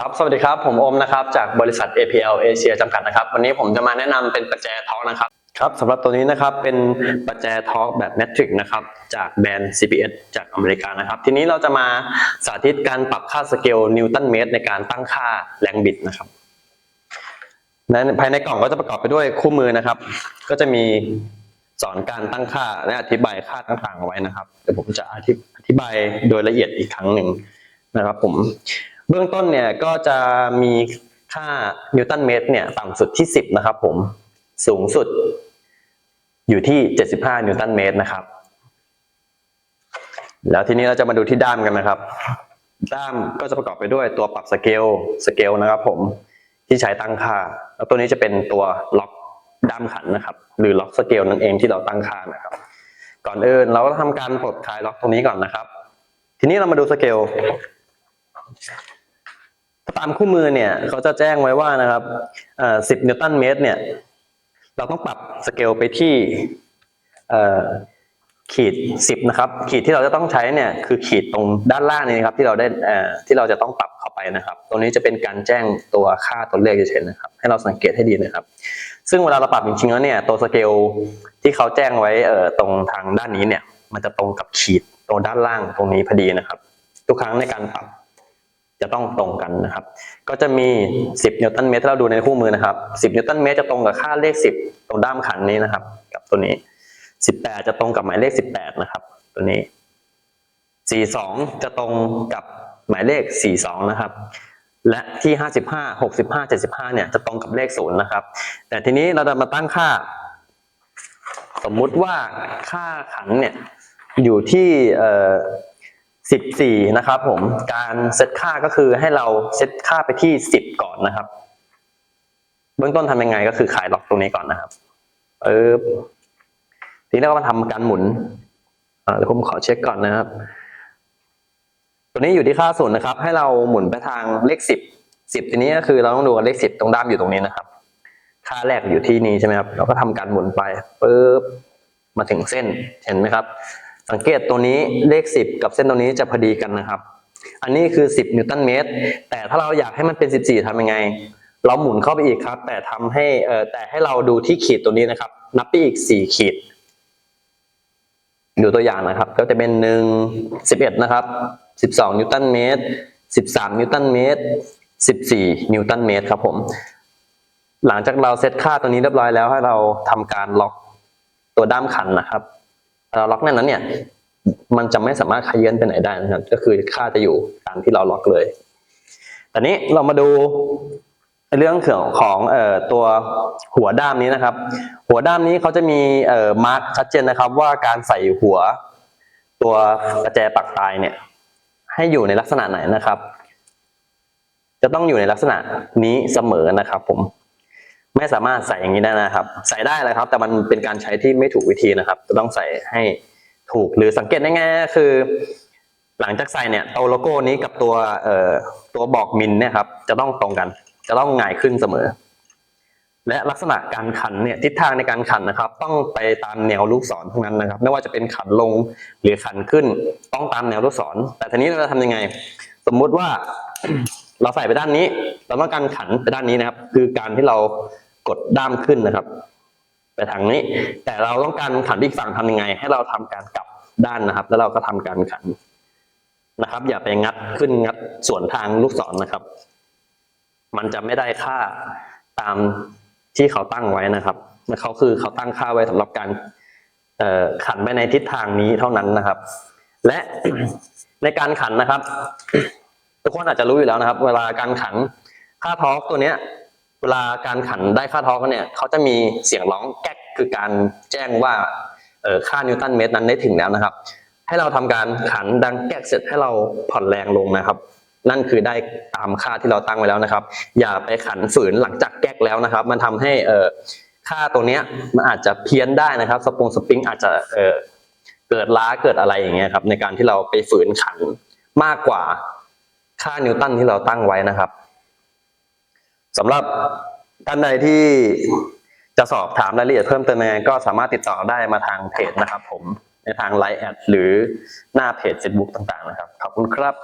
ครับ สวัสดีครับ ผมอมนะครับ จากบริษัท APL Asia จำกัดนะครับ วันนี้ผมจะมาแนะนำเป็นประแจทอล์กนะครับ ครับสำหรับตัวนี้นะครับ เป็นประแจทอล์กแบบแมทริกนะครับ จากแบรนด์ CPS จากอเมริกานะครับ ทีนี้เราจะมาสาธิตการปรับค่าสเกลนิวตันเมตรในการตั้งค่าแรงบิดนะครับในภายในกล่องก็จะประกอบไปด้วยคู่มือนะครับ ก็จะมีสอนการตั้งค่าและอธิบายค่าต่างๆเอาไว้นะครับ เดี๋ยวผมจะอธิบายโดยละเอียดอีกครั้งหนึ่งนะครับ ผม เบื้องต้นเนี่ยก็จะมีค่านิวตันเมตรเนี่ยต่ำสุดที่ 10 นะครับผม สูงสุดอยู่ที่ 75 นิวตันเมตรนะครับ แล้วทีนี้เราจะมาดูที่ด้ามกันนะครับ ด้ามก็จะประกอบไปด้วยตัวปรับสเกล สเกลนะครับผม ที่ใช้ตั้งค่า แล้วตัวนี้จะเป็นตัวล็อกด้ามขันนะครับ หรือล็อกสเกลนั่นเองที่เราตั้งค่านะครับ ก่อนอื่นเราก็ทำการปลดคลายล็อกตรงนี้ก่อนนะครับ ทีนี้เรามาดูสเกล ตามคู่มือเนี่ยเขาจะแจ้งไว้ว่านะครับ10นิวตันเมตรเนี่ยเราต้องปรับสเกลไปที่ขีด10นะครับ ขีดที่เราจะต้องใช้เนี่ยคือขีดตรงด้านล่างนี้นะครับ ที่เราได้ที่เราจะต้องปรับเข้าไปนะครับ ตรงนี้จะเป็นการแจ้งตัวค่าตัวเลขเฉยๆนะครับ ให้เราสังเกตให้ดีนะครับ ซึ่งเวลาเราปรับจริงๆแล้วเนี่ยตัวสเกลที่เขาแจ้งไว้ตรงทางด้านนี้เนี่ย มันจะตรงกับขีดตรงด้านล่างตรงนี้พอดีนะครับ ทุกครั้งในการปรับ จะต้องตรงกันนะครับ ก็จะมี 10 นิวตันเมตรถ้าเราดูในคู่มือนะครับ 10 นิวตันเมตรจะตรงกับค่าเลข 10 ตรงด้ามขันนี้นะครับ กับตัวนี้ 18 จะตรงกับหมายเลข 18 นะครับ ตัวนี้ 42 จะตรงกับหมายเลข 42 นะครับ และที่ 55 65 75 เนี่ยจะตรงกับเลข 0 นะครับ แต่ทีนี้เราจะมาตั้งค่า สมมุติว่าค่าขันเนี่ยอยู่ที่เอ่อ 14 นะครับผม การเซตค่าก็คือให้เราเซตค่าไปที่ 10 ก่อนนะครับ เบื้องต้นทำยังไงก็คือขายล็อกตรงนี้ก่อนนะครับเออทีนี้เราก็มาทำการหมุนเดี๋ยวผมขอเช็คก่อนนะครับ ตัวนี้อยู่ที่ค่าศูนย์นะครับ ให้เราหมุนไปทางเลข 10 10ทีนี้ก็คือเราต้องดูเลข 10 ตรงด้ามอยู่ตรงนี้นะครับ ค่าแรกอยู่ที่นี้ใช่ไหมครับ เราก็ทำการหมุนไปปุ๊บมาถึงเส้นเห็นไหมครับ สังเกตตัวนี้เลข 10 กับเส้นตรงนี้จะพอดีกันนะครับ อันนี้คือ 10 นิวตันเมตร แต่ถ้าเราอยากให้มันเป็น 14ทำยังไง เราหมุนเข้าไปอีกครับ แต่ทำให้เอ่อแต่ให้เราดูที่ขีดตัวนี้นะครับ นับไปอีก 4 ขีด ดูตัวอย่างนะครับ ก็จะเป็น 1 11 นะครับ 12 นิวตันเมตร 13 นิวตันเมตร 14 นิวตันเมตรครับผม หลังจากเราเซตค่าตัวนี้เรียบร้อยแล้วให้เราทำการล็อกตัวด้ามขันนะครับ ล็อกแน่นนั้นเนี่ย มันจะไม่สามารถขยื่นไปไหนได้นะครับ ก็คือค่าจะอยู่ตามที่เราล็อกเลยแตอนนี้เรามาดูเรื่องของของเอ่อตัวหัวด้ามนี้นะครับ หัวด้ามนี้เขาจะมีเอ่อมาร์กชัดเจนนะครับ ว่าการใส่หัวตัวประแจปักตายเนี่ย ให้อยู่ในลักษณะไหนนะครับ จะต้องอยู่ในลักษณะนี้เสมอนะครับผม ไม่สามารถใส่อย่างนี้ได้นะครับ ใส่ได้แหละครับ แต่มันเป็นการใช้ที่ไม่ถูกวิธีนะครับ จะต้องใส่ให้ถูกหรือสังเกตได้ง่ายๆคือ หลังจากใส่เนี่ยตัวโลโก้นี้กับตัวเอ่อตัวบอกมิลเนี่ยครับจะต้องตรงกัน จะต้องหงายขึ้นเสมอ และลักษณะการขันเนี่ยทิศทางในการขันนะครับ ต้องไปตามแนวลูกศรทั้งนั้นนะครับ ไม่ว่าจะเป็นขันลงหรือขันขึ้น ต้องตามแนวลูกศร แต่ทีนี้เราจะทำยังไง สมมุติว่าเราใส่ไปด้านนี้ เราต้องการขันไปด้านนี้นะครับ คือการที่เรา กดด้ามขึ้นนะครับ ไปทางนี้ แต่เราต้องการขันอีกฝั่งทำยังไง ให้เราทำการกลับด้านนะครับ แล้วเราก็ทำการขันนะครับ อย่าไปงัดขึ้นงัดส่วนทางลูกศรนะครับ มันจะไม่ได้ค่าตามที่เขาตั้งไว้นะครับเขาคือเขาตั้งค่าไว้สำหรับการขันไปในทิศทางนี้เท่านั้นนะครับ และในการขันนะครับ ทุกคนอาจจะรู้อยู่แล้วนะครับ เวลาการขันค่าทอร์กตัวเนี้ย วลาการขันได้ค่าทอร์กเนี่ยเขาจะมีเสียงร้องแก๊กคือการแจ้งว่าค่านิวตันเมตรนั้นได้ถึงแล้วนะครับ ให้เราทำการขันดังแก๊กเสร็จให้เราผ่อนแรงลงนะครับ นั่นคือได้ตามค่าที่เราตั้งไว้แล้วนะครับ อย่าไปขันฝืนหลังจากแก๊กแล้วนะครับ มันทำให้ค่าตัวเนี้ยมันอาจจะเพี้ยนได้นะครับ สปงสปริงอาจจะเเกิดล้าเกิดอะไรอย่างเงี้ยครับในการที่เราไปฝืนขันมากกว่าค่านิวตันที่เราตั้งไว้นะครับ สำหรับท่านใดที่จะสอบถามรายละเอียดเพิ่มเติมยังไงก็สามารถติดต่อได้มาทางเพจนะครับผมในทางไลน์แอดหรือหน้าเพจ Facebook ต่างๆนะครับ ขอบคุณครับ